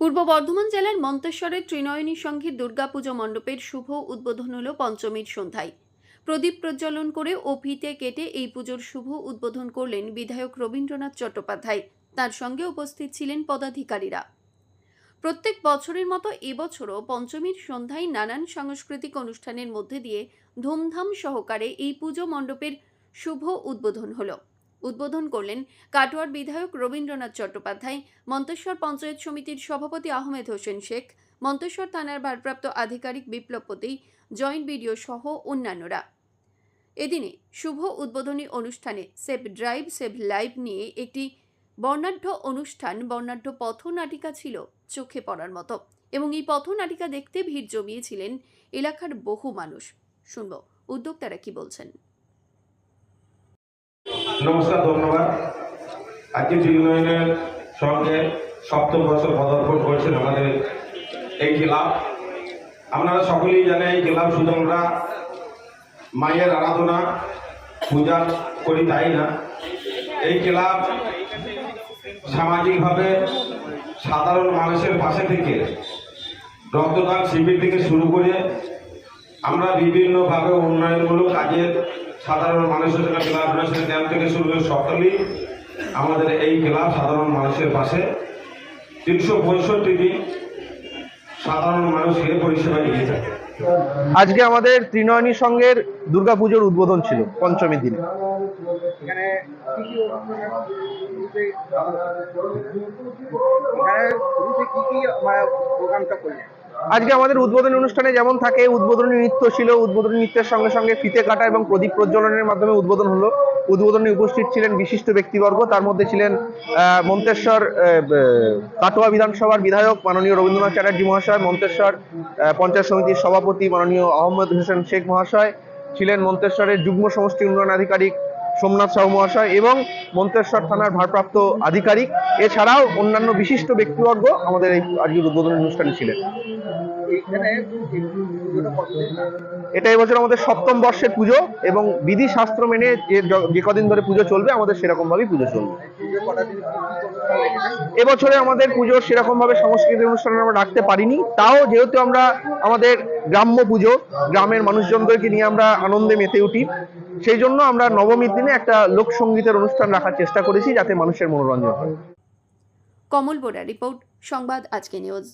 পূর্ব বর্ধমান জেলার মন্তেশ্বরের ত্রিনয়নী সংঘের দুর্গাপুজো মণ্ডপের শুভ উদ্বোধন হল পঞ্চমীর সন্ধ্যায়। প্রদীপ প্রজ্বলন করে ও ফিতে কেটে এই পুজোর শুভ উদ্বোধন করলেন বিধায়ক রবীন্দ্রনাথ চট্টোপাধ্যায়। তার সঙ্গে উপস্থিত ছিলেন পদাধিকারীরা। প্রত্যেক বছরের মতো এবছরও পঞ্চমীর সন্ধ্যায় নানান সাংস্কৃতিক অনুষ্ঠানের মধ্যে দিয়ে ধুমধাম সহকারে এই পুজো মণ্ডপের শুভ উদ্বোধন হলো। উদ্বোধন করলেন কাটোয়ার বিধায়ক রবীন্দ্রনাথ চট্টোপাধ্যায়, মন্তেশ্বর পঞ্চায়েত সমিতির সভাপতি আহমেদ হোসেন শেখ, মন্তেশ্বর থানার ভারপ্রাপ্ত আধিকারিক বিপ্লবপতি জয়েন্ট বিডিও সহ অন্যান্যরা। এদিনে শুভ উদ্বোধনী অনুষ্ঠানে সেভ ড্রাইভ, সেভ লাইভ নিয়ে একটি বর্ণাঢ্য অনুষ্ঠান, বর্ণাঢ্য পথনাটিকা ছিল চোখে পড়ার মতো এবং এই পথনাটিকা দেখতে ভিড় জমিয়েছিলেন এলাকার বহু মানুষ। শুনব, উদ্যোক্তারা কি বলছেন? নমস্কার, ধন্যবাদ। আজকে ত্রিনয়নের সঙ্গে সপ্তম বছর পদার্পণ করেছেন আমাদের এই ক্লাব। আপনারা সকলেই জানেন এই ক্লাব শুধু আমরা মায়ের আরাধনা, পূজা করি তাই না? এই ক্লাব সামাজিকভাবে সাধারণ মানুষের পাশে থেকে রক্তদান শিবির থেকে শুরু করে আমরা বিভিন্নভাবে উন্নয়নমূলক কাজের সাধারণ মানুষের সঙ্গে ক্লাব মানুষের ক্যাম্প থেকে শুরু করে সকলেই আমাদের এই ক্লাব সাধারণ মানুষের পাশে। তিনশো পঁয়ষট্টি দিন সাধারণ মানুষকে পরিষেবা দিয়ে থাকে। আজকে আমাদের ত্রিনয়নী সংঘের দুর্গাপুজোর উদ্বোধন ছিল পঞ্চমী দিনে। এখানে কি কি মানে প্রোগ্রামটা করলেন? আজকে আমাদের উদ্বোধনী অনুষ্ঠানে যেমন থাকে, উদ্বোধনী নৃত্য ছিল, উদ্বোধনী নৃত্যের সঙ্গে সঙ্গে ফিতে কাটা এবং প্রদীপ প্রজ্বলনের মাধ্যমে উদ্বোধন হলো। উদ্বোধনে উপস্থিত ছিলেন বিশিষ্ট ব্যক্তিবর্গ, তার মধ্যে ছিলেন মন্তেশ্বর কাটোয়া বিধানসভার বিধায়ক মাননীয় রবীন্দ্রনাথ চ্যাটার্জি মহাশয়, মন্তেশ্বর পঞ্চায়েত সমিতির সভাপতি মাননীয় আহমদ হোসেন শেখ মহাশয়, ছিলেন মন্তেশ্বরের যুগ্ম সমষ্টি উন্নয়ন আধিকারিক সোমনাথ সাহু মহাশয় এবং মন্তেশ্বর থানার ভারপ্রাপ্ত আধিকারিক। এছাড়াও অন্যান্য বিশিষ্ট ব্যক্তিবর্গ আমাদের এই আজকের উদ্বোধনী অনুষ্ঠানে ছিলেন। এটা এবছর আমাদের সপ্তম বর্ষের পুজো এবং বিধি শাস্ত্র মেনে যে যে কদিন ধরে পুজো চলবে আমাদের সেরকম ভাবেই পুজো চলবে এবছরে আমাদের পুজো সেরকম ভাবে সাংস্কৃতিক অনুষ্ঠান আমরা রাখতে পারিনি। তাও যেহেতু আমরা আমাদের গ্রাম্য পুজো, গ্রামের মানুষজনদেরকে নিয়ে আমরা আনন্দে মেতে উঠি। সেই জন্য আমরা নবমীর দিনে একটা লোকসঙ্গীতের অনুষ্ঠান রাখার চেষ্টা করেছি যাতে মানুষের মনোরঞ্জন হয়। কমল বোরা রিপোর্ট, সংবাদ আজকে নিউজ।